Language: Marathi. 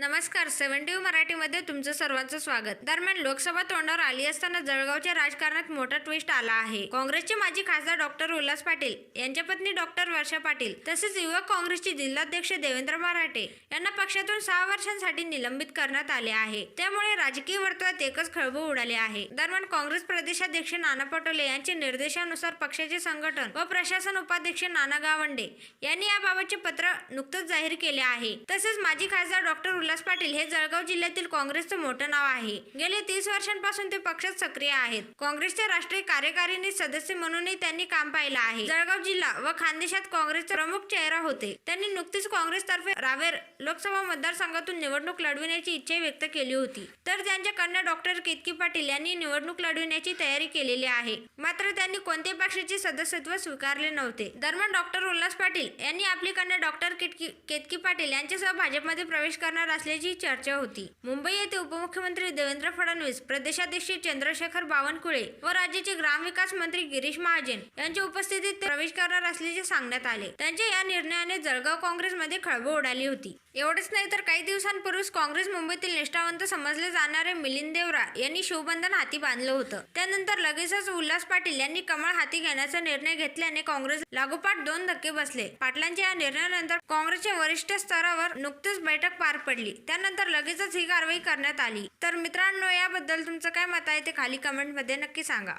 नमस्कार सेव्हन टी मराठीमध्ये तुमचं सर्वांचं स्वागत. दरम्यान लोकसभा तोंडावर आली असताना जळगावच्या राजकारणात मोठा ट्विस्ट आला आहे. काँग्रेसचे माजी खासदार डॉक्टर उल्हास पाटील यांच्या पत्नी डॉक्टर वर्षा पाटील तसेच युवक काँग्रेसचे जिल्हाध्यक्ष देवेंद्र मराठे यांना पक्षातून सहा वर्षांसाठी निलंबित करण्यात आले आहे. त्यामुळे राजकीय वर्तुळात एकच खळबळ उडाले आहे. दरम्यान काँग्रेस प्रदेशाध्यक्ष नाना पटोले यांच्या निर्देशानुसार पक्षाचे संघटन व प्रशासन उपाध्यक्ष नाना गावंडे यांनी याबाबतचे पत्र नुकतंच जाहीर केले आहे. तसेच माजी खासदार डॉक्टर उल्हास पाटील हे जळगाव जिल्ह्यातील काँग्रेसचं मोठं नाव आहे. गेले तीस वर्षांपासून ते पक्षात सक्रिय आहेत. काँग्रेसच्या राष्ट्रीय कार्यकारिणी सदस्य म्हणूनही त्यांनी काम पाहिलं आहे. जळगाव जिल्हा व खानदेशात काँग्रेसचा प्रमुख चेहरा होते. त्यांनी नुकतीच काँग्रेसतर्फे रावेर लोकसभा मतदारसंघातून निवडणूक लढविण्याची इच्छा व्यक्त केली होती. तर त्यांच्या कन्या डॉक्टर केतकी पाटील यांनी निवडणूक लढविण्याची तयारी केलेली आहे. मात्र त्यांनी कोणत्याही पक्षाचे सदस्यत्व स्वीकारले नव्हते. दरम्यान डॉक्टर उल्हास पाटील यांनी आपली कन्या डॉक्टर केतकी केतकी पाटील यांच्यासह भाजपमध्ये प्रवेश करणार असल्याची चर्चा होती. मुंबई येथे उपमुख्यमंत्री देवेंद्र फडणवीस प्रदेशाध्यक्ष चंद्रशेखर बावनकुळे व राज्याचे ग्रामविकास मंत्री गिरीश महाजन यांच्या उपस्थितीत प्रवेश करणार असल्याचे सांगण्यात आले. त्यांच्या या निर्णयाने जळगाव काँग्रेसमध्ये खळबळ उडाली होती. एवढेच नाही तर काही दिवसांपूर्वीच काँग्रेस मुंबईतील निष्ठावंत समजले जाणारे मिलिंद देवरा यांनी शिवबंधन हाती बांधलं होतं. त्यानंतर लगेचच उल्हास पाटील यांनी कमळ हाती घेण्याचा निर्णय घेतल्याने काँग्रेस लागोपाठ दोन धक्के बसले. पाटलांच्या या निर्णयानंतर काँग्रेसच्या वरिष्ठ स्तरावर नुकतीच बैठक पार पडली. त्यानंतर लगेचच ही कारवाई करण्यात आली. तर मित्रांनो याबद्दल तुमचं काय मत आहे ते खाली कमेंटमध्ये नक्की सांगा.